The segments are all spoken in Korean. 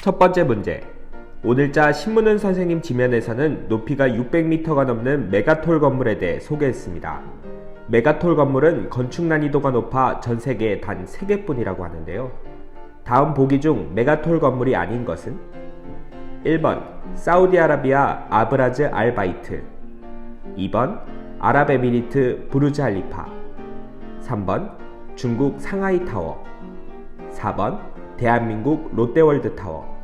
첫 번째 문제. 오늘자 신문은 선생님 지면에서는 높이가 600m가 넘는 메가톨 건물에 대해 소개했습니다. 메가톨 건물은 건축 난이도가 높아 전 세계에 단 3개뿐이라고 하는데요. 다음 보기 중 메가톨 건물이 아닌 것은 1번 사우디아라비아 아브라즈 알 바이트 2번 아랍에미리트 부르즈 할리파 3번 중국 상하이 타워 4번 대한민국 롯데월드 타워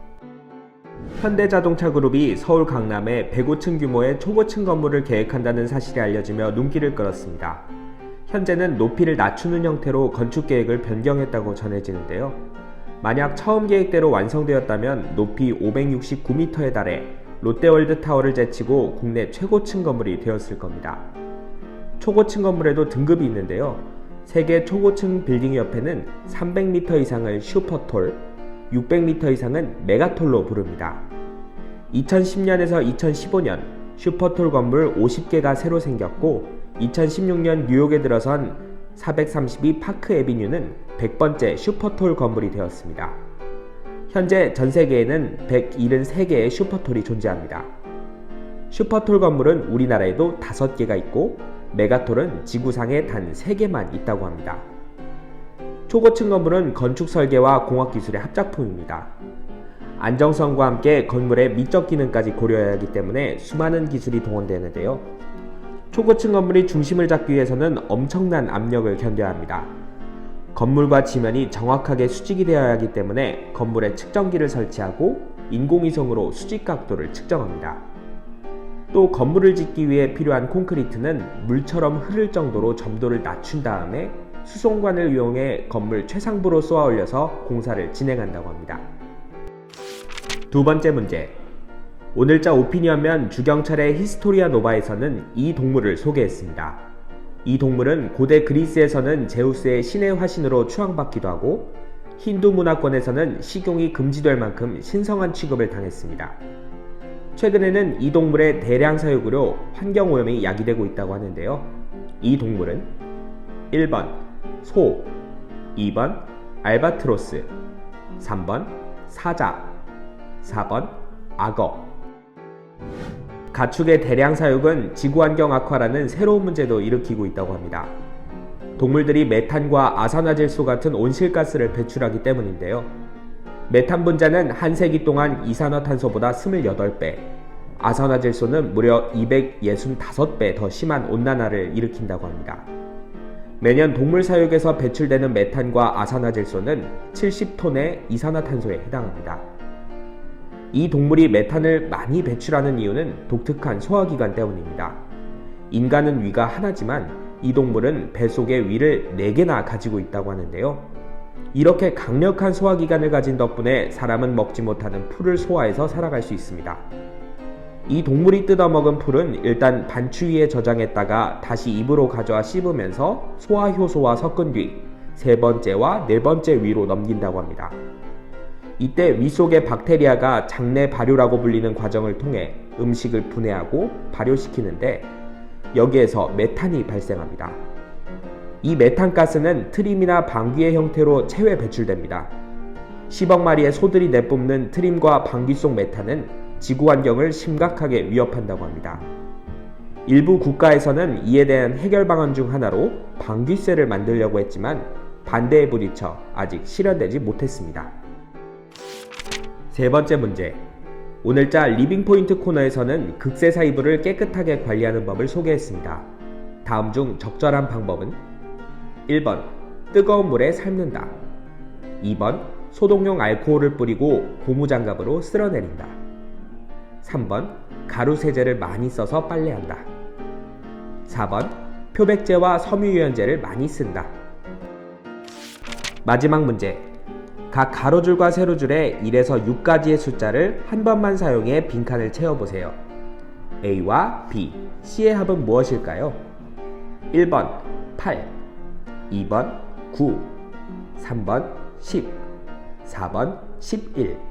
현대자동차 그룹이 서울 강남에 105층 규모의 초고층 건물을 계획한다는 사실이 알려지며 눈길을 끌었습니다. 현재는 높이를 낮추는 형태로 건축 계획을 변경했다고 전해지는데요. 만약 처음 계획대로 완성되었다면 높이 569m에 달해 롯데월드 타워를 제치고 국내 최고층 건물이 되었을 겁니다. 초고층 건물에도 등급이 있는데요. 세계 초고층 빌딩 옆에는 300m 이상을 슈퍼톨, 600m 이상은 메가톨로 부릅니다. 2010년에서 2015년 슈퍼톨 건물 50개가 새로 생겼고 2016년 뉴욕에 들어선 432 파크 에비뉴는 100번째 슈퍼톨 건물이 되었습니다. 현재 전 세계에는 173개의 슈퍼톨이 존재합니다. 슈퍼톨 건물은 우리나라에도 5개가 있고 메가톨은 지구상에 단 3개만 있다고 합니다. 초고층 건물은 건축 설계와 공학 기술의 합작품입니다. 안정성과 함께 건물의 미적 기능까지 고려해야 하기 때문에 수많은 기술이 동원되는데요. 초고층 건물이 중심을 잡기 위해서는 엄청난 압력을 견뎌야 합니다. 건물과 지면이 정확하게 수직이 되어야 하기 때문에 건물에 측정기를 설치하고 인공위성으로 수직 각도를 측정합니다. 또 건물을 짓기 위해 필요한 콘크리트는 물처럼 흐를 정도로 점도를 낮춘 다음에 수송관을 이용해 건물 최상부로 쏘아 올려서 공사를 진행한다고 합니다. 두 번째 문제. 오늘자 오피니언면 주경철의 히스토리아 노바에서는 이 동물을 소개했습니다. 이 동물은 고대 그리스에서는 제우스의 신의 화신으로 추앙받기도 하고 힌두 문화권에서는 식용이 금지될 만큼 신성한 취급을 당했습니다. 최근에는 이 동물의 대량 사육으로 환경오염이 야기되고 있다고 하는데요. 이 동물은 1번 소, 2번 알바트로스, 3번 사자, 4번 악어. 가축의 대량 사육은 지구환경 악화라는 새로운 문제도 일으키고 있다고 합니다. 동물들이 메탄과 아산화질소 같은 온실가스를 배출하기 때문인데요. 메탄 분자는 한 세기 동안 이산화탄소보다 28배, 아산화질소는 무려 265배 더 심한 온난화를 일으킨다고 합니다. 매년 동물 사육에서 배출되는 메탄과 아산화질소는 70톤의 이산화탄소에 해당합니다. 이 동물이 메탄을 많이 배출하는 이유는 독특한 소화기관 때문입니다. 인간은 위가 하나지만 이 동물은 배 속에 위를 4개나 가지고 있다고 하는데요. 이렇게 강력한 소화기관을 가진 덕분에 사람은 먹지 못하는 풀을 소화해서 살아갈 수 있습니다. 이 동물이 뜯어먹은 풀은 일단 반추위에 저장했다가 다시 입으로 가져와 씹으면서 소화효소와 섞은 뒤 세 번째와 네 번째 위로 넘긴다고 합니다. 이때 위 속의 박테리아가 장내 발효라고 불리는 과정을 통해 음식을 분해하고 발효시키는데 여기에서 메탄이 발생합니다. 이 메탄 가스는 트림이나 방귀의 형태로 체외 배출됩니다. 10억 마리의 소들이 내뿜는 트림과 방귀 속 메탄은 지구 환경을 심각하게 위협한다고 합니다. 일부 국가에서는 이에 대한 해결 방안 중 하나로 방귀세를 만들려고 했지만 반대에 부딪혀 아직 실현되지 못했습니다. 세 번째 문제. 오늘자 리빙 포인트 코너에서는 극세 사 이불을 깨끗하게 관리하는 법을 소개했습니다. 다음 중 적절한 방법은 1번 뜨거운 물에 삶는다. 2번 소독용 알코올을 뿌리고 고무장갑으로 쓸어내린다. 3번 가루 세제를 많이 써서 빨래한다. 4번 표백제와 섬유유연제를 많이 쓴다. 마지막 문제. 각 가로줄과 세로줄에 1에서 6까지의 숫자를 한 번만 사용해 빈칸을 채워보세요. A와 B, C의 합은 무엇일까요? 1번 8, 2번 9, 3번 10, 4번 11.